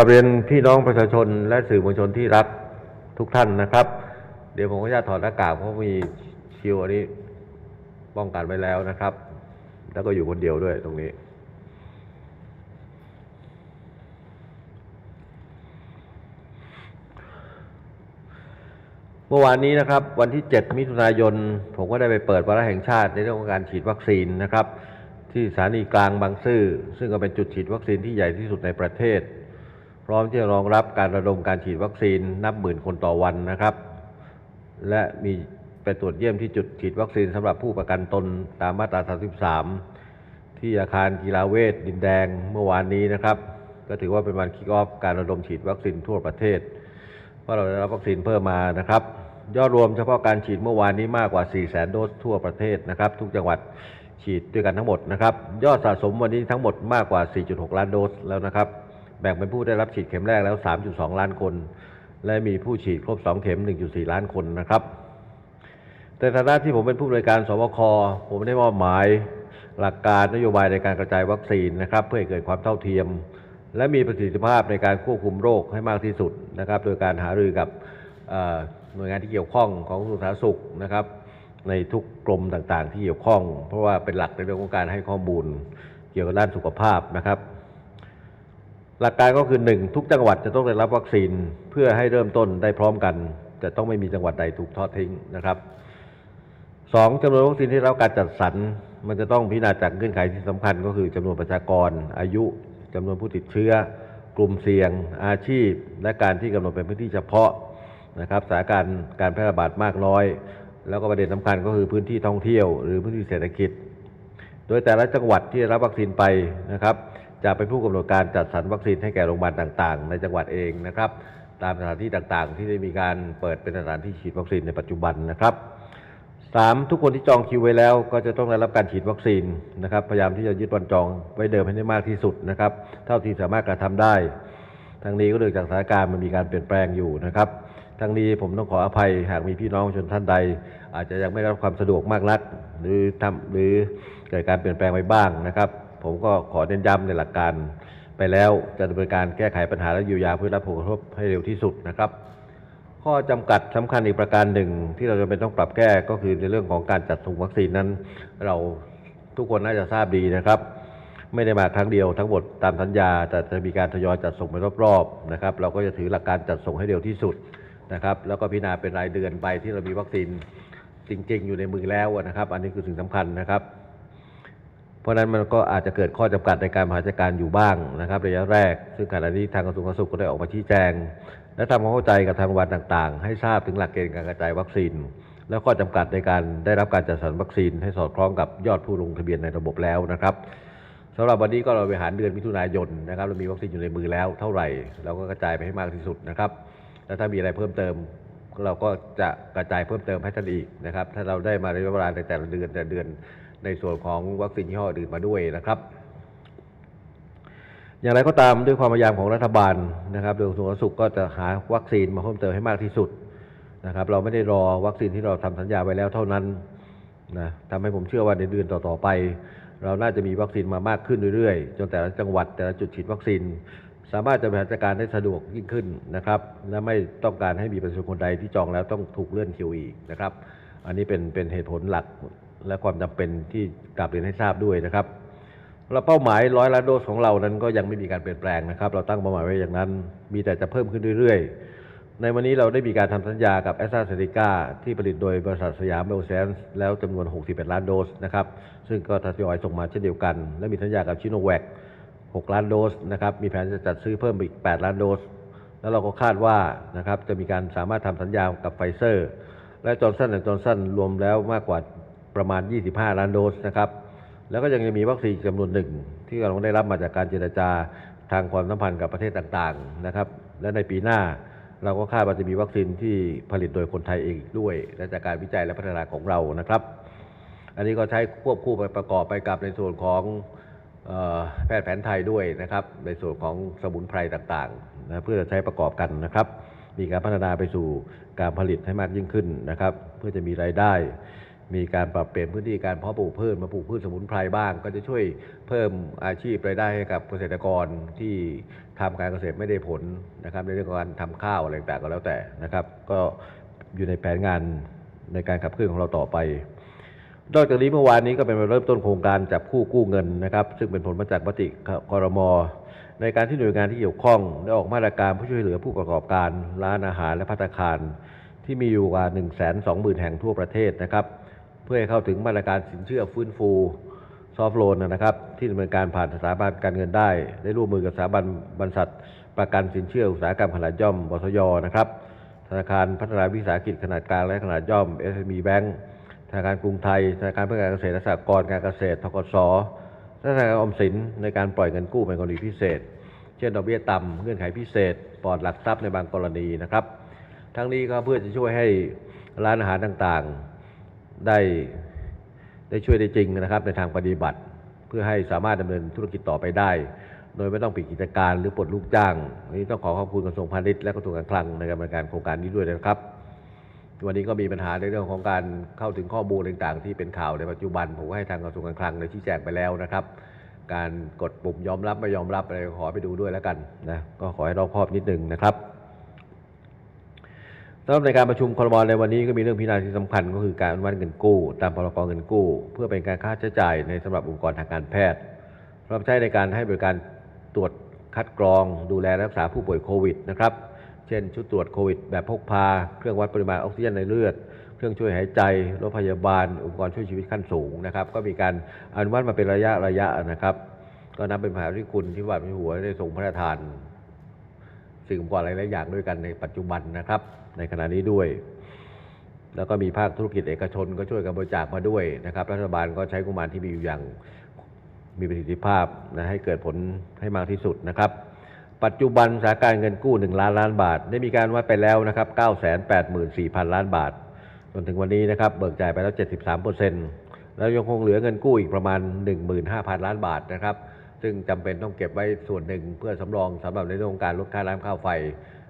กราบเรียนพี่น้องประชาชนและสื่อมวลชนที่รักทุกท่านนะครับ เดี๋ยวผมขออนุญาตถอดหน้ากากเพราะมีชิวอันนี้ป้องกันไว้แล้วนะครับ แล้วก็อยู่คนเดียวด้วยตรงนี้เมื่อวานนี้นะครับวันที่ 7 มิถุนายน ผมก็ได้ไปเปิดวาระแห่งชาติในเรื่องของการฉีดวัคซีนนะครับ ที่สถานีกลางบางซื่อซึ่งก็เป็นจุดฉีดวัคซีนที่ใหญ่ที่สุดในประเทศ พร้อมที่จะรองรับการระดมการฉีดวัคซีนนับหมื่นคนต่อวันนะครับ และมีไปตรวจเยี่ยมที่จุดฉีดวัคซีนสำหรับผู้ประกันตนตามมาตรา 33 ที่อาคารกีฬาเวทดินแดงเมื่อวานนี้นะครับ ก็ถือว่าเป็นวันคิกออฟการระดมฉีดวัคซีนทั่วประเทศ เพราะเราได้รับวัคซีนเพิ่มมานะครับยอดรวมเฉพาะการฉีดเมื่อวานนี้มากกว่า 4 0 0 0 0 0โดสทั่วประเทศนะครับ ทุกจังหวัดฉีดด้วยกันทั้งหมดนะครับ ยอดสะสมวันนี้ทั้งหมดมากกว่า 4.6 ล้านโดสแล้วนะครับ แบ่งเป็นผู้ได้รับฉีดเข็มแรกแล้ว 3.2 ล้านคน และมีผู้ฉีดครบ 2 เข็ม 1.4 ล้านคนนะครับแต่ฐานะที่ผมเป็นผู้บริการสบคผมได้มอบหมายหลักการนโยบายในการกระจายวัคซีนนะครับ เพื่อให้เกิดความเท่าเทียม และมีประสิทธิภาพในการควบคุมโรคให้มากที่สุดนะครับ โดยการหารือกับหน่วยงานที่เกี่ยวข้องของกระทรวงสาธารณสุขนะครับ ในทุกกรมต่างๆ ที่เกี่ยวข้อง เพราะว่าเป็นหลักในเรื่องของการให้ข้อมูลเกี่ยวกับด้านสุขภาพนะครับ หลักการก็คือหนึ่งทุกจังหวัดจะต้องได้รับวัคซีนเพื่อให้เริ่มต้นได้พร้อมกันจะต้องไม่มีจังหวัดใดถูกทอดทิ้งนะครับสองจำนวนวัคซีนที่ได้รับการจัดสรรมันจะต้องพิจารณาจากเงื่อนไขที่สำคัญก็คือจำนวนประชากร อายุจำนวนผู้ติดเชื้อ กลุ่มเสี่ยง อาชีพ และการที่กำหนดเป็นพื้นที่เฉพาะนะครับสถานการณ์การแพร่ระบาดมากน้อย แล้วก็ประเด็นสำคัญก็คือพื้นที่ท่องเที่ยว หรือพื้นที่เศรษฐกิจ โดยแต่ละจังหวัดที่รับวัคซีนไปนะครับ จะเป็นผู้กำหนดการจัดสรรวัคซีนให้แก่โรงพยาบาลต่าง ๆ ในจังหวัดเองนะครับ ตามสถานที่ต่างๆ ที่ได้มีการเปิดเป็นสถานที่ฉีดวัคซีนในปัจจุบันนะครับสามทุกคนที่จองคิวไว้แล้ว ก็จะต้องได้รับการฉีดวัคซีนนะครับ พยายามที่จะยึดวันจองไว้เดิมให้ได้มากที่สุดนะครับ เท่าที่สามารถกระทำได้ทั้งนี้ก็เนื่องจากสถานการณ์มันมีการเปลี่ยนแปลงอยู่นะครับทั้งนี้ผมต้องขออภัยหากมีพี่น้องชาชนท่านใด อาจจะยังไม่ได้รับความสะดวกมากนัก หรือทำหรือเกิดการเปลี่ยนแปลงไปบ้างนะครับ ผมก็ขอเน้นย้ำในหลักการไปแล้วจะดำเนินการแก้ไขปัญหาและเยียวยาผู้รับผลกระทบให้เร็วที่สุดนะครับ ข้อจำกัดสำคัญอีกประการหนึ่ง ที่เราจะเป็นต้องปรับแก้ก็คือในเรื่องของการจัดส่งวัคซีนนั้น เราทุกคนน่าจะทราบดีนะครับ ไม่ได้มาครั้งเดียวทั้งหมดตามสัญญาแต่จะมีการทยอยจัดส่งไปรอบๆนะครับ เราก็จะถือหลักการจัดส่งให้เร็วที่สุดนะครับ แล้วก็พิจารณาเป็นรายเดือนไปที่เรามีวัคซีนจริง ๆ อยู่ในมือแล้วนะครับ อันนี้คือสิ่งสำคัญนะครับ เพราะนั้นมันก็อาจจะเกิดข้อจำกัดในการบริหารจัดการอยู่บ้างนะครับระยะแรก ซึ่งขณะนี้ทางกระทรวงสาธารณสุขก็ได้ออกมาชี้แจง และทำความเข้าใจกับทางโรงพยาบาลต่างๆ ให้ทราบถึงหลักเกณฑ์การกระจายวัคซีน แล้วข้อจำกัดในการได้รับการจัดสรรวัคซีน ให้สอดคล้องกับยอดผู้ลงทะเบียนในระบบแล้วนะครับสำหรับวันนี้ก็เราไปหารเดือนมิถุนายนนะครับเรามีวัคซีนอยู่ในมือแล้วเท่าไหร่ เราก็กระจายไปให้มากที่สุดนะครับแล้วถ้ามีอะไรเพิ่มเติม เราก็จะกระจายเพิ่มเติมให้ท่านอีกนะครับ ถ้าเราได้มาในเวลาในแต่ละเดือนแต่เดือนในส่วนของวัคซีนยี่ห้ออื่นมาด้วยนะครับ อย่างไรก็ตามด้วยความพยายามของรัฐบาลนะครับโดยกระทรวงสาธารณสุขก็จะหาวัคซีนมาเพิ่มเติมให้มากที่สุดนะครับ เราไม่ได้รอวัคซีนที่เราทำสัญญาไว้แล้วเท่านั้นนะทำให้ผมเชื่อว่าในเดือนต่อๆไป เราน่าจะมีวัคซีนมามากขึ้นเรื่อยๆ จนแต่ละจังหวัดแต่ละจุดฉีดวัคซีน สามารถจะบริหารจัดการได้สะดวกยิ่งขึ้นนะครับ และไม่ต้องการให้มีประชาชนคนใดที่จองแล้วต้องถูกเลื่อนคิวอีกนะครับ อันนี้เป็นเป็นเหตุผลหลักและความจำเป็นที่กลับเรียนให้ทราบด้วยนะครับเราเป้าหมายร้อยล้านโดสของเรานั้นก็ยังไม่มีการเปลี่ยนแปลงนะครับ เราตั้งเป้าหมายไว้อย่างนั้น มีแต่จะเพิ่มขึ้นเรื่อยๆ ในวันนี้เราได้มีการทำสัญญากับแอสตราเซเนกาที่ผลิตโดยบริษัทสยามเบลเซนส์แล้วจำนวน 61 ล้านโดสนะครับซึ่งก็ทยอยส่งมาเช่นเดียวกัน และมีสัญญากับชิโนแวค 6 ล้านโดสนะครับ มีแผนจะจัดซื้อเพิ่มอีก 8 ล้านโดส แล้วเราก็คาดว่านะครับจะมีการสามารถทำสัญญากับไฟเซอร์ และจอร์นสันและจอร์นสันรวมแล้วมากกว่าประมาณ 25 ล้านโดสนะครับ แล้วก็ยังจะมีวัคซีนจำนวนหนึ่ง ที่เราได้รับมาจากการเจรจาทางความสัมพันธ์กับประเทศต่างๆนะครับ และในปีหน้าเราก็คาดว่าจะมีวัคซีนที่ผลิตโดยคนไทยเองด้วย และจากการวิจัยและพัฒนาของเรานะครับ อันนี้ก็ใช้ควบคู่ไปประกอบไปกับในส่วนของ แพทย์แผนไทยด้วยนะครับ ในส่วนของสมุนไพรต่างๆนะเพื่อจะใช้ประกอบกันนะครับ มีการพัฒนาไปสู่การผลิตให้มากยิ่งขึ้นนะครับ เพื่อจะมีรายได้ มีการปรับเปลี่ยนพื้นที่การเพาะปลูกพืชมาปลูกพืชสมุนไพรบ้าง ก็จะช่วยเพิ่มอาชีพรายได้ให้กับเกษตรกรที่ทำการเกษตรไม่ได้ผลนะครับ ในเรื่องของการทำข้าวอะไรต่างๆก็แล้วแต่นะครับ ก็อยู่ในแผนงานในการขับเคลื่อนของเราต่อไป นอกจากนี้เมื่อวานนี้ก็เป็นเริ่มต้นโครงการจับคู่กู้เงินนะครับ ซึ่งเป็นผลมาจากมติคอรมอในการที่หน่วยงานที่เกี่ยวข้องได้ออกมาตรการผู้ช่วยเหลือผู้ประกอบการร้านอาหารและภัตตาคาร ที่มีอยู่กว่า 1 2 0 0 0 0 แห่งทั่วประเทศนะครับ เพื่อให้เข้าถึงมาตรการสินเชื่อฟื้นฟูซอฟท์โลนนะครับ ที่ดำเนินการผ่านสถาบันการเงินได้ ได้ร่วมมือกับสถาบันบรรษัทประกันสินเชื่ออุตสาหกรรมขนาดย่อมบสยนะครับธนาคารพัฒนาวิสาหกิจขนาดกลางและขนาดย่อม SME Bank ธนาคารกรุงไทยธนาคารเพื่อการเกษตรและสหกรณ์การเกษตรทกสและธนาคารออมสินในการปล่อยเงินกู้เป็นกรณีพิเศษ เช่นดอกเบี้ยต่ำเงื่อนไขพิเศษปลอดหลักทรัพย์ในบางกรณีนะครับ ทั้งนี้ก็เพื่อจะช่วยให้ร้านอาหารต่างๆได้ได้ช่วยได้จริงนะครับในทางปฏิบัติ เพื่อให้สามารถดำเนินธุรกิจต่อไปได้ โดยไม่ต้องปิดกิจการหรือปลดลูกจ้างนนี้ต้องขอขอบคุณกระทรวงพาณิชย์และกระทรวงการคลังในการดำเนินการโครงการนี้ด้วยนะครับ วันนี้ก็มีปัญหาในเรื่องของการเข้าถึงข้อมูลต่างๆ ที่เป็นข่าวในปัจจุบันผมก็ให้ทางกระทรวงการคลังได้ชี้แจงไปแล้วนะครับ การกดปุ่มยอมรับไม่ยอมรับอะไรขอไปดูด้วยแล้วกันนะก็ขอให้รอบคอบนิดนึงนะครับสำหรับในการประชุมครมในวันนี้ก็มีเรื่องพิจารณาที่สำคัญก็คือการอนุมัติเงินกู้ ตามพรกเงินกู้ เพื่อเป็นการค่าใช้จ่ายในสำหรับองค์กรทางการแพทย์สำหรับใช้ในการให้บริการตรวจคัดกรองดูแลรักษาผู้ป่วยโควิดนะครับ เช่น ชุดตรวจโควิด แบบพกพา เครื่องวัดปริมาณออกซิเจนในเลือด เครื่องช่วยหายใจ รถพยาบาล อุปกรณ์ช่วยชีวิตขั้นสูงนะครับ ก็มีการอนุมัติมาเป็นระยะระยะนะครับ ก็นับเป็นมหาวิคุณที่ว่ามีหัวได้ทรงพระราชทาน สิ่งอุปกรณ์หลายๆอย่างด้วยกันในปัจจุบันนะครับ ในขณะนี้ด้วย แล้วก็มีภาคธุรกิจเอกชน ก็ช่วยกันบริจาคมาด้วยนะครับ รัฐบาลก็ใช้งบประมาณที่มีอยู่อย่างมีประสิทธิภาพนะให้เกิดผลให้มากที่สุดนะครับ ปัจจุบันสถานการเงินกู้ 1 ล้านล้านบาท ได้มีการวัดไปแล้วนะครับ 984,000 ล้านบาท จนถึงวันนี้นะครับ เบิกจ่ายไปแล้ว 73%แล้วยังคงเหลือเงินกู้อีกประมาณ 15,000 ล้านบาทนะครับ ซึ่งจำเป็นต้องเก็บไว้ส่วนหนึ่งเพื่อสำรองสำหรับในเรื่องของการลดค่าน้ำค่าไฟ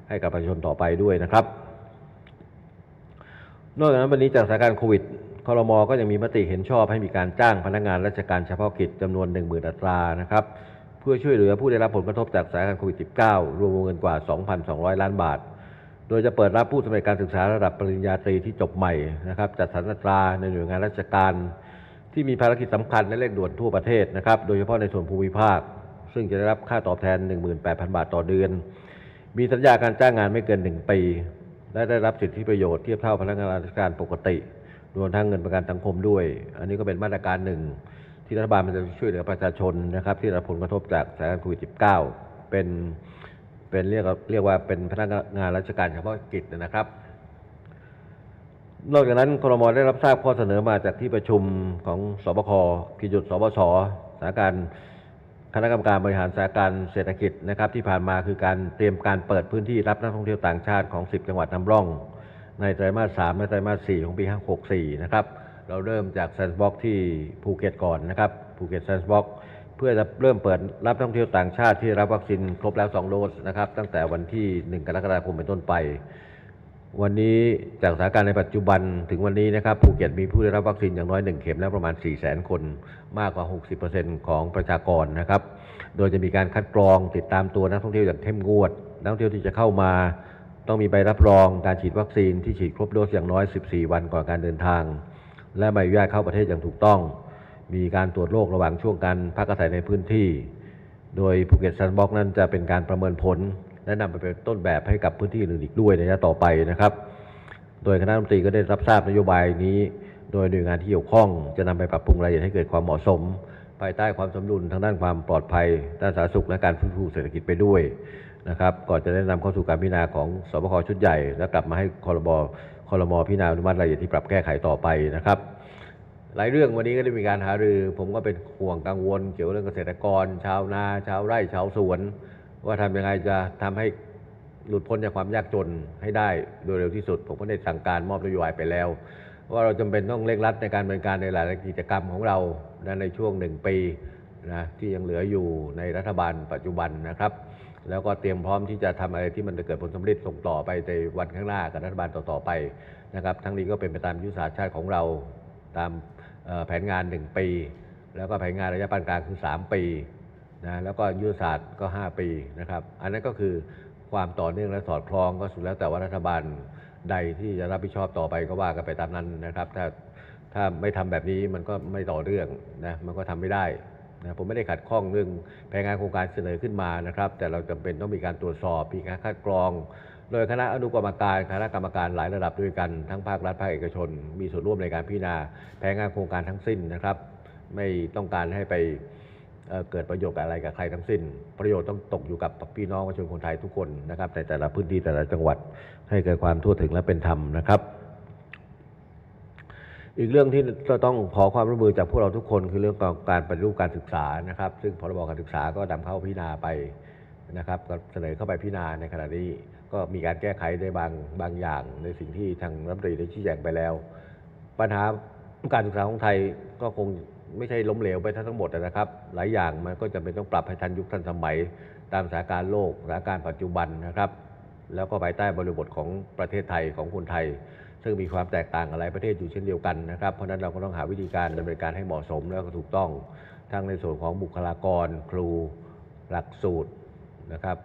ให้กับประชาชนต่อไปด้วยนะครับ นอกจากนั้นวันนี้จากสถานการณ์โควิดคอรมอก็ยังมีมติเห็นชอบให้มีการจ้างพนักงานราชการเฉพาะกิจจำนวน 1 0,000 อัตรานะครับ เพื่อช่วยเหลือผู้ได้รับผลกระทบจากสถานการณ์โควิด -19 รวมวงเงินกว่า 2,200 ล้านบาท โดยจะเปิดรับผู้สำเร็จการศึกษาระดับปริญญาตรีที่จบใหม่นะครับจัดสรรอัตราในหน่วยงานราชการ ที่มีภารกิจสำคัญและเร่งด่วนทั่วประเทศนะครับโดยเฉพาะในส่วนภูมิภาค ซึ่งจะได้รับค่าตอบแทน 18,000 บาทต่อเดือน มีสัญญาการจ้างงานไม่เกิน 1 ปี และได้รับสิทธิประโยชน์เทียบเท่าพนักงานราชการปกติรวมทั้งเงินประกันสังคมด้วย อันนี้ก็เป็นมาตรการหนึ่ง ที่รัฐบาลมันจะช่วยเหลือประชาชนนะครับ ที่ได้รับผลกระทบจากสถานการณ์โควิด -19 เป็นเป็นเรียกว่าเรียกว่าเป็นพนักงานราชการเฉพาะกิจนะครับ นอกจากนั้นครมได้รับทราบข้อเสนอมาจากที่ประชุมของสบคกิจุดสบชสถานการณ์คณะกรรมการบริหารสถานการณ์เศรษฐกิจนะครับ ที่ผ่านมาคือการเตรียมการเปิดพื้นที่รับนักท่องเที่ยวต่างชาติของ 10 จังหวัดนำร่อง ในไตรมาส 3 และไตรมาส 4 ของปี64 นะครับ เราเริ่มจากแซนด์บ็อกที่ภูเก็ตก่อนนะครับภูเก็ตแซนด์บ็อกเพื่อจะเริ่มเปิดรับนักท่องเที่ยวต่างชาติที่รับวัคซีนครบแล้ว 2 โดสนะครับ ตั้งแต่วันที่ 1 กรกฎาคมเป็นต้นไป วันนี้จากสถานการณ์ในปัจจุบันถึงวันนี้นะครับภูเก็ตมีผู้ได้รับวัคซีนอย่างน้อย 1 เข็มแล้วประมาณ 4 0 0 0 0 0 คนมากกว่า 60%ของประชากรนะครับ โดยจะมีการคัดกรองติดตามตัวนักท่องเที่ยวอย่างเข้มงวด นักท่องเที่ยวที่จะเข้ามาต้องมีใบรับรองการฉีดวัคซีนที่ฉีดครบโดสอย่างน้อย 14 วันก่อนการเดินทาง และใบอนุญาตเข้าประเทศอย่างถูกต้อง มีการตรวจโรคระหว่างช่วงการพักอาศัยในพื้นที่ โดยภูเก็ตซันบ็อกนั้นจะเป็นการประเมินผล และนำไปเป็นต้นแบบให้กับพื้นที่อื่นอีกด้วยในระยะต่อไปนะครับ โดยคณะรัฐมนตรีก็ได้รับทราบนโยบายนี้ โดยหน่วยงานที่เกี่ยวข้อง จะนำไปปรับปรุงรายละเอียดให้เกิดความเหมาะสม ภายใต้ความสมดุลทางด้านความปลอดภัย ด้านสาธารณสุขและการฟื้นฟูเศรษฐกิจไปด้วยนะครับก่อนจะได้นำเข้าสู่การพิจารณาของสบคชุดใหญ่ และกลับมาให้คอรบ คอรมพิจารณาอนุมัติรายละเอียดที่ปรับแก้ไขต่อไปนะครับ หลายเรื่องวันนี้ก็ได้มีการหารือ ผมก็เป็นห่วงกังวล เกี่ยวกับเรื่องเกษตรกร ชาวนา ชาวไร่ชาวสวน ว่าทำยังไงจะทำให้หลุดพ้นจากความยากจนให้ได้โดยเร็วที่สุด ผมก็ได้สั่งการมอบนโยบายไปแล้ว ว่าเราจำเป็นต้องเร่งรัดในการดำเนินการในหลายๆกิจกรรมของเราในช่วงหนึ่งปีนะที่ยังเหลืออยู่ในรัฐบาลปัจจุบันนะครับ แล้วก็เตรียมพร้อมที่จะทำอะไรที่มันจะเกิดผลสำเร็จส่งต่อไปในวันข้างหน้ากับรัฐบาลต่อๆไปนะครับ ทั้งนี้ก็เป็นไปตามยุทธศาสตร์ชาติของเราตามแผนงาน 1 ปี แล้วก็แผนงานระยะปานกลางคือ 3 ปีนะแล้วก็ยุทธศาสตร์ก็ 5 ปีนะครับ อันนั้นก็คือความต่อเนื่องและสอดคล้องก็สุดแล้วแต่ว่ารัฐบาลใดที่จะรับผิดชอบต่อไปก็ว่ากันไปตามนั้นนะครับ ถ้าถ้าไม่ทำแบบนี้มันก็ไม่ต่อเรื่องนะมันก็ทำไม่ได้ นะผมไม่ได้ขัดข้องเรื่องแผนงานโครงการเสนอขึ้นมานะครับ แต่เราจำเป็นต้องมีการตรวจสอบมีการคัดกรอง โดยคณะอนุกรรมการคณะกรรมการหลายระดับด้วยกันทั้งภาครัฐภาคเอกชน มีส่วนร่วมในการพิจารณาแผนงานโครงการทั้งสิ้นนะครับ ไม่ต้องการให้ไปเเกิดประโยชน์อะไรกับใครทั้งสิ้น ประโยชน์ต้องตกอยู่กับพี่น้องประชาชนคนไทยทุกคนนะครับในแต่ละพื้นที่แต่ละจังหวัดให้เกิดความทั่วถึงและเป็นธรรมนะครับ อีกเรื่องที่เราต้องขอความร่วมมือจากพวกเราทุกคนคือเรื่องของการปฏิรูปการศึกษานะครับ ซึ่งพรบการศึกษาก็นำเข้าพิจารณาไปนะครับก็เสนอเข้าไปพิจารณาในขณะนี้ก็มีการแก้ไขในบางบางอย่าง ในสิ่งที่ทางรัฐมนตรีได้ชี้แจงไปแล้ว ปัญหาการศึกษาของไทยก็คงไม่ใช่ล้มเหลวไปทั้งหมดนะครับ หลายอย่างมันก็จะเป็นต้องปรับให้ทันยุคทันสมัย ตามสถานการณ์โลกสถานการณ์ปัจจุบันนะครับ แล้วก็ภายใต้บริบทของประเทศไทยของคนไทย ซึ่งมีความแตกต่างกับหลายประเทศอยู่เช่นเดียวกันนะครับ เพราะนั้นเราก็ต้องหาวิธีการดำเนินการให้เหมาะสมแล้วก็ถูกต้อง ทั้งในส่วนของบุคลากร ครูหลักสูตรนะครับ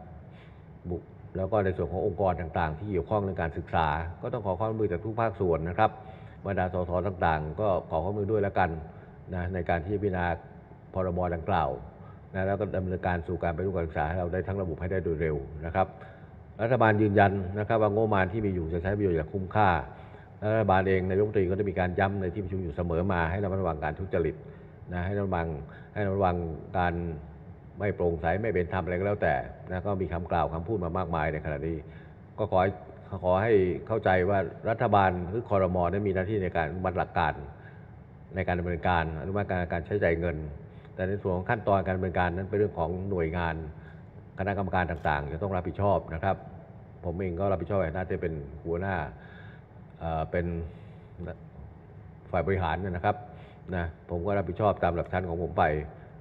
บุแล้วก็ในส่วนขององค์กรต่างๆ ที่เกี่ยวข้องในการศึกษา ก็ต้องขอความร่วมมือจากทุกภาคส่วนนะครับบรรดาสสต่างๆ ก็ขอความร่วมมือด้วยแล้วกันนะในการที่จะพิจารณาพรบดังกล่าวนะแล้วก็ดำเนินการสู่การไปรูปการศึกษาให้เราได้ทั้งระบบให้ได้โดยเร็วนะครับ รัฐบาลยืนยันนะครับว่างบประมาณที่มีอยู่จะใช้ประโยชน์อย่างคุ้มค่า รัฐบาลเองนายกรัฐมนตรีก็ได้มีการย้ำในที่ประชุมอยู่เสมอมาให้ระมัดระวังการทุจริตนะให้ระวังให้ระวังการไม่โปร่งใสไม่เป็นธรรมอะไรก็แล้วแต่นะก็มีคำกล่าวคำพูดมามากมายในขณะนี้ ก็ขอขอให้เข้าใจว่ารัฐบาลหรือคอรมอนั้นมีหน้าที่ในการบัตรหลักการในการดำเนินการอนุมัติการการใช้จ่ายเงิน แต่ในส่วนของขั้นตอนการดำเนินการนั้นเป็นเรื่องของหน่วยงาน คณะกรรมการต่างๆ จะต้องรับผิดชอบนะครับ ผมเองก็รับผิดชอบในหน้าที่เป็นหัวหน้า เป็นฝ่ายบริหารนะครับนะผมก็รับผิดชอบตามหลักชั้นของผมไป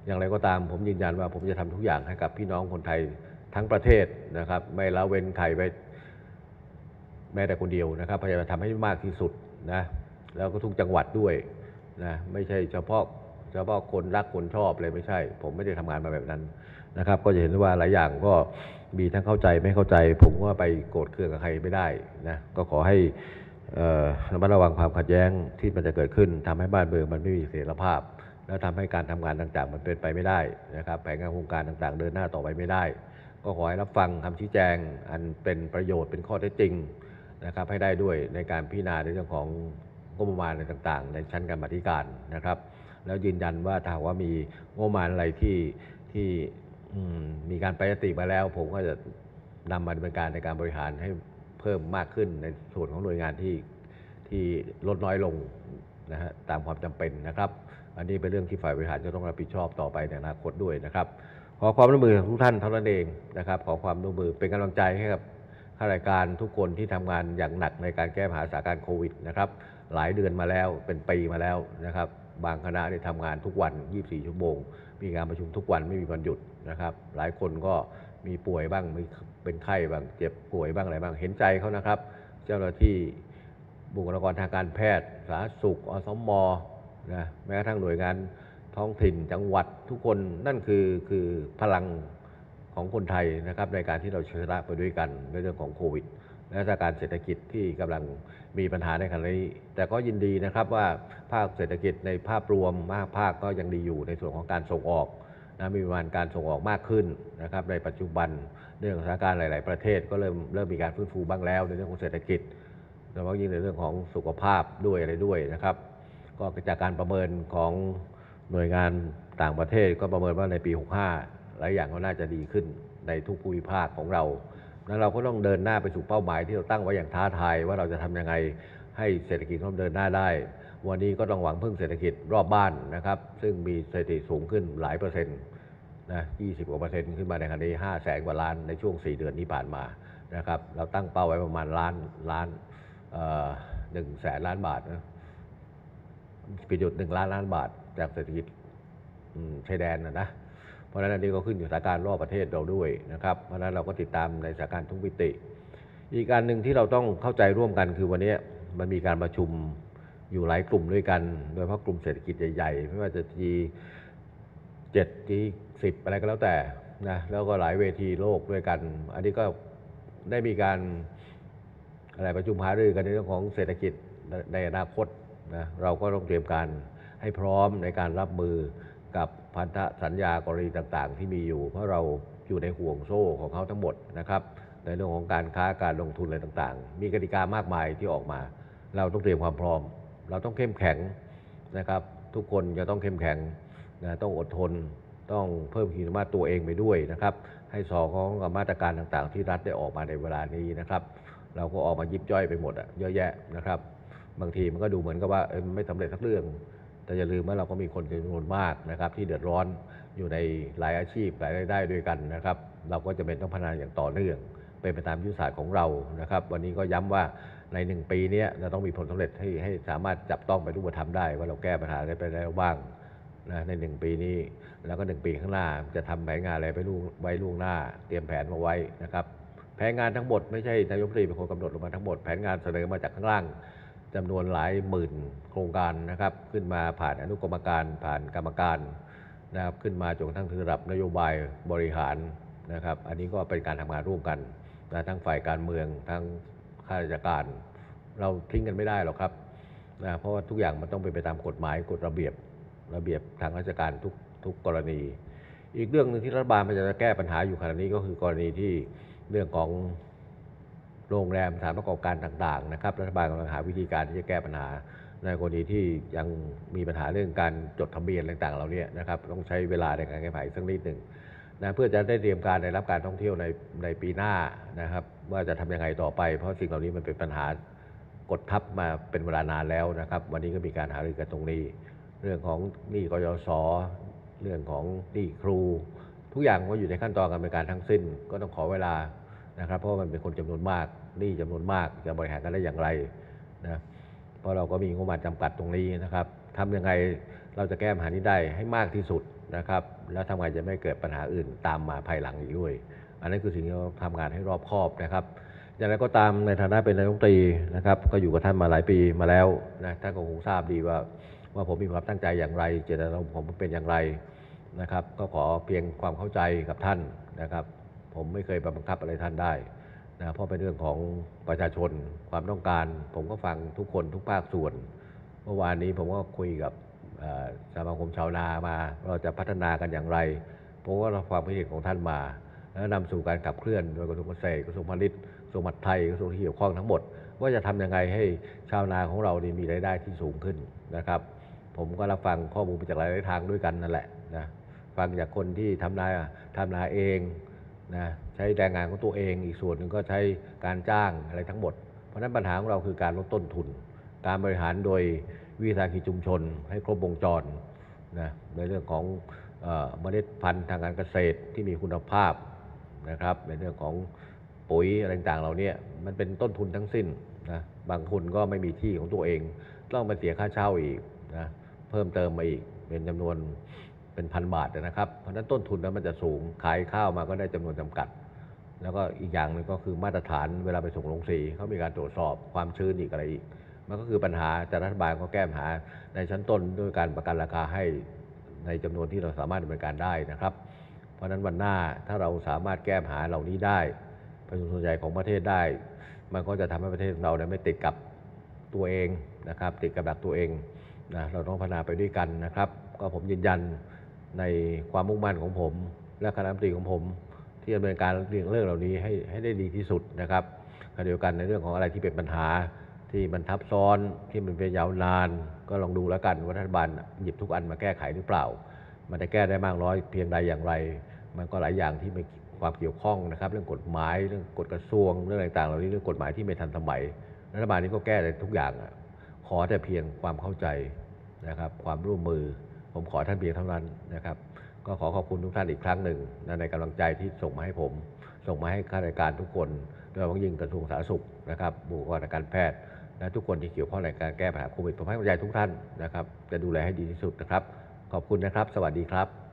อย่างไรก็ตามผมยืนยันว่าผมจะทำทุกอย่างให้กับพี่น้องคนไทยทั้งประเทศนะครับ ไม่ละเว้นใครไปแม้แต่คนเดียวนะครับพยายามทำให้มากที่สุดนะแล้วก็ทุกจังหวัดด้วยนะไม่ใช่เฉพาะเฉพาะคนรักคนชอบเลยไม่ใช่ ผมไม่ได้ทำงานมาแบบนั้นนะครับ ก็จะเห็นว่าหลายอย่างก็มีทั้งเข้าใจไม่เข้าใจ ผมก็ไปโกรธเคืองกับใครไม่ได้นะก็ขอให้ ระมัดระวังความขัดแย้งที่มันจะเกิดขึ้นทำให้บ้านเมืองมันไม่มีเสถียรภาพ แล้วทำให้การทำงานต่างๆ มันเป็นไปไม่ได้นะครับแผนงานโครงการต่างๆ เดินหน้าต่อไปไม่ได้ ก็ขอให้รับฟังคำชี้แจง อันเป็นประโยชน์เป็นข้อเท็จจริงนะครับให้ได้ด้วยในการพิจารณาในเรื่องของงบประมาณอะไรต่างๆ ในชั้นกรรมาธิการนะครับ แล้วยืนยันว่าถ้าว่ามีงบประมาณอะไรที่ที่มีการไปยติมาแล้ว ผมก็จะนำมาดำเนินการในการบริหารให้ พิ่มมากขึ้นในส่วนของหน่วยงานที่ที่ลดน้อยลงนะฮะตามความจำเป็นนะครับ อันนี้เป็นเรื่องที่ฝ่ายบริหารจะต้องรับผิดชอบต่อไปในอนาคตด้วยนะครับ ขอความร่วมมือของทุกท่านเท่านั้นเองนะครับ ขอความร่วมมือเป็นกำลังใจให้กับข้าราชการทุกคนที่ทำงานอย่างหนักในการแก้ปัญหาสถานการณ์โควิดนะครับ หลายเดือนมาแล้วเป็นปีมาแล้วนะครับ บางคณะนี่ทำงานทุกวัน 24 ชั่วโมง มีการประชุมทุกวันไม่มีวันหยุดนะครับ หลายคนก็ มีป่วยบ้างมีเป็นไข้บ้างเจ็บป่วยบ้างอะไรบ้างเห็นใจเขานะครับ เจ้าหน้าที่บุคลากรทางการแพทย์สาธารณสุขอสมนะแม้กระทั่งหน่วยงานท้องถิ่นจังหวัดทุกคนนั่นคือคือพลังของคนไทยนะครับในการที่เราชนะไปด้วยกันในเรื่องของโควิด และสถานการเศรษฐกิจที่กำลังมีปัญหาในขณะนี้ แต่ก็ยินดีนะครับว่าภาคเศรษฐกิจในภาพรวมมากภาคก็ยังดีอยู่ในส่วนของการส่งออก นะมีประมาณการส่งออกมากขึ้นนะครับในปัจจุบันเรื่องของสถานการณ์หลาย ๆ ประเทศก็เริ่มเริ่มมีการฟื้นฟูบ้างแล้วในเรื่องของเศรษฐกิจโดยเฉพาะยิ่งในเรื่องของสุขภาพด้วยอะไรด้วยนะครับ ก็จากการประเมินของหน่วยงานต่างประเทศก็ประเมินว่าในปี 65 หลายอย่างก็น่าจะดีขึ้นในทุกภูมิภาคของเรานั้นเราก็ต้องเดินหน้าไปสู่เป้าหมายที่เราตั้งไว้อย่างท้าทายว่าเราจะทำยังไงให้เศรษฐกิจของเราเดินหน้าได้ วันนี้ก็ต้องหวังพึ่งเศรษฐกิจรอบบ้านนะครับ ซึ่งมีสถิติสูงขึ้นหลายเปอร์เซ็นต์นะ20 กว่าเปอร์เซ็นต์ขึ้นมาในขณะนี้5แสนกว่าล้านในช่วง 4 เดือนที่ผ่านมานะครับ เราตั้งเป้าไว้ประมาณล้านล้านหนึ่งแสนล้านบาทนะปิดหยุดหนึ่งล้านล้านบาท จากเศรษฐกิจชายแดนนะนะ เพราะฉะนั้นอันนี้ก็ขึ้นอยู่สถานการณ์รอบประเทศเราด้วยนะครับ เพราะฉะนั้นเราก็ติดตามในสถานการณ์ทุกมิติ อีกการหนึ่งที่เราต้องเข้าใจร่วมกันคือวันนี้มันมีการประชุม อยู่หลายกลุ่มด้วยกัน โดยเฉพาะกลุ่มเศรษฐกิจใหญ่ๆ ไม่ว่าจะ G เจ็ด G สิบอะไรก็แล้วแต่นะแล้วก็หลายเวทีโลกด้วยกัน อันนี้ก็ได้มีการอะไรประชุมหารือกันในเรื่องของเศรษฐกิจในอนาคตนะเราก็ต้องเตรียมการให้พร้อมในการรับมือกับพันธสัญญากรณีต่างๆ ที่มีอยู่ เพราะเราอยู่ในห่วงโซ่ของเขาทั้งหมดนะครับ ในเรื่องของการค้าการลงทุนอะไรต่างๆ มีกติกามากมายที่ออกมา เราต้องเตรียมความพร้อม เราต้องเข้มแข็งนะครับ ทุกคนจะต้องเข้มแข็งนะต้องอดทน ต้องเพิ่มขีดความสามารถตัวเองไปด้วยนะครับ ให้สอดคล้องกับมาตรการต่างๆ ที่รัฐได้ออกมาในเวลานี้นะครับ เราก็ออกมายิบย่อยไปหมดอะเยอะแยะนะครับ บางทีมันก็ดูเหมือนกับว่าไม่สำเร็จสักเรื่อง แต่อย่าลืมว่าเราก็มีคนจำนวนมากนะครับ ที่เดือดร้อนอยู่ในหลายอาชีพหลายรายได้ด้วยกันนะครับ เราก็จะเป็นต้องพัฒนาอย่างต่อเนื่องเป็นไปตามยุทธศาสตร์ของเรานะครับ วันนี้ก็ย้ำว่า ในหนึ่งปีนี้เราต้องมีผลสำเร็จให้ให้สามารถจับต้องไปรูปธรรมได้ ว่าเราแก้ปัญหาได้ไปแล้วบ้างนะในหนึ่งปีนี้ แล้วก็หนึ่งปีข้างหน้าจะทำแผนงานอะไรไปล่ไว้ล่วงหน้า เตรียมแผนมาไว้นะครับ แผนงานทั้งหมดไม่ใช่นายกรัฐมนตรีเป็นคนกำหนดลงมาทั้งหมดแผนงานเสนอมาจากข้างล่างจำนวนหลายหมื่นโครงการนะครับ ขึ้นมาผ่านอนุกรรมการผ่านกรรมการนะครับขึ้นมาจนกระทั่งถึงระดับนโยบายบริหารนะครับ อันนี้ก็เป็นการทำงานร่วมกันนะทั้งฝ่ายการเมืองทั้ง ข้าราชการ เราทิ้งกันไม่ได้หรอกครับนะเพราะว่าทุกอย่างมันต้องเป็นไปตามกฎหมายกฎระเบียบระเบียบทางราชการทุกทุกกรณี อีกเรื่องหนึ่งที่รัฐบาลพยายามจะแก้ปัญหาอยู่ขณะนี้ก็คือกรณีที่เรื่องของโรงแรมสถานประกอบการต่าง ๆ นะครับ รัฐบาลกำลังหาวิธีการที่จะแก้ปัญหาในกรณีที่ยังมีปัญหาเรื่องการจดทะเบียนต่าง ๆ เราเนี่ยนะครับต้องใช้เวลาในการแก้ไขสักนิดหนึ่งนะเพื่อจะได้เตรียมการในรับการท่องเที่ยวในในปีหน้านะครับ ว่าจะทำยังไงต่อไป เพราะสิ่งเหล่านี้มันเป็นปัญหากดทับมาเป็นเวลานานแล้วนะครับ วันนี้ก็มีการหารือกันตรงนี้ เรื่องของหนี้กยศเรื่องของหนี้ครู ทุกอย่างก็อยู่ในขั้นตอนการดำเนินการทั้งสิ้น ก็ต้องขอเวลานะครับ เพราะมันเป็นคนจำนวนมากหนี้จำนวนมากจะบริหารกันได้อย่างไรนะเพราะเราก็มีงบประมาณจำกัดตรงนี้นะครับทำยังไงเราจะแก้ปัญหานี้ได้ให้มากที่สุดนะครับ แล้วทำไงจะไม่เกิดปัญหาอื่นตามมาภายหลังอีกด้วย อันนั้นคือสิ่งที่เราทำงานให้รอบคอบนะครับ อย่างไรก็ตามในฐานะเป็นนายกรัฐมนตรีนะครับ ก็อยู่กับท่านมาหลายปีมาแล้วนะท่านก็คงทราบดีว่าว่าผมมีความตั้งใจอย่างไร เจตนารมณ์ผมเป็นอย่างไรนะครับ ก็ขอเพียงความเข้าใจกับท่านนะครับ ผมไม่เคยบังคับอะไรท่านได้นะเพราะเป็นเรื่องของประชาชนความต้องการ ผมก็ฟังทุกคนทุกภาคส่วน เมื่อวานนี้ผมก็คุยกับสมาคมชาวนามา เราจะพัฒนากันอย่างไร ผมก็รับความคิดเห็นของท่านมา แล้วนำสู่การขับเคลื่อนโดยกระทรวงเกษตรกระทรวงพาณิชย์กระทรวงมหาดไทยกระทรวงที่เกี่ยวข้องทั้งหมด ว่าจะทำยังไงให้ชาวนาของเรานี่มีรายได้ที่สูงขึ้นนะครับ ผมก็รับฟังข้อมูลมาจากหลายๆทางด้วยกันนั่นแหละนะฟังจากคนที่ทำนาทำนาเองนะใช้แรงงานของตัวเองอีกส่วนหนึ่งก็ใช้การจ้างอะไรทั้งหมด เพราะฉะนั้นปัญหาของเราคือการลดต้นทุน การบริหารโดยวิสาหกิจชุมชน ให้ครบวงจรนะในเรื่องของเออเมล็ดพันธุ์ทางการเกษตรที่มีคุณภาพ นะครับในเรื่องของปุ๋ยอะไรต่างๆเราเนี่ยมันเป็นต้นทุนทั้งสิ้นนะบางคนก็ไม่มีที่ของตัวเอง ต้องมาเสียค่าเช่าอีกนะเพิ่มเติมมาอีกเป็นจำนวนเป็นพันบาทนะครับ เพราะฉะนั้นต้นทุนนั้นมันจะสูงขายข้าวมาก็ได้จำนวนจำกัด แล้วก็อีกอย่างหนึงก็คือมาตรฐานเวลาไปส่งโรงสีเขามีการตรวจสอบความชื้นอีกอะไรอีก มันก็คือปัญหาแต่รัฐบาลก็แก้ปัญหาในชั้นต้นด้วยการประกันราคาให้ในจำนวนที่เราสามารถดำเนินการได้นะครับ ราะนั้นวันหน้าถ้าเราสามารถแก้ปัญหาเหล่านี้ได้ประชาชนส่วนใหญ่ของประเทศได้ มันก็จะทำให้ประเทศของเราเนี่ยไม่ติดกับตัวเองนะครับ ติดกับดักตัวเองนะเราต้องพัฒนาไปด้วยกันนะครับ ก็ผมยืนยันในความมุ่งมั่นของผม และคณะรัฐมนตรีของผม ที่ดำเนินการเรื่องเรื่องเหล่านี้ให้ให้ได้ดีที่สุดนะครับขณะเดียวกันในเรื่องของอะไรที่เป็นปัญหาที่มันทับซ้อนที่มันเป็นยาวนาน ก็ลองดูแล้วกันว่ารัฐบาลหยิบทุกอันมาแก้ไขหรือเปล่า มันจะแก้ได้มากน้อยเพียงใดอย่างไร มันก็หลายอย่างที่มีความเกี่ยวข้องนะครับ เรื่องกฎหมายเรื่องกฎกระทรวงเรื่องต่างๆเหล่านี้เรื่องกฎหมายที่ไม่ทันสมัยรัฐบาลนี้ก็แก้ได้ทุกอย่างขอแต่เพียงความเข้าใจนะครับ ความร่วมมือ ผมขอท่านเพียงเท่านั้นนะครับ ก็ขอขอบคุณทุกท่านอีกครั้งหนึ่งในกำลังใจที่ส่งมาให้ผม ส่งมาให้ข้าราชการทุกคนโดยเฉพาะยิ่งกระทรวงสาธารณสุขนะครับบุคลากรการแพทย์และทุกคนที่เกี่ยวข้องในการแก้ปัญหาโควิดผมให้กำลังใจทุกท่านนะครับ จะดูแลให้ดีที่สุดนะครับ ขอบคุณนะครับ สวัสดีครับ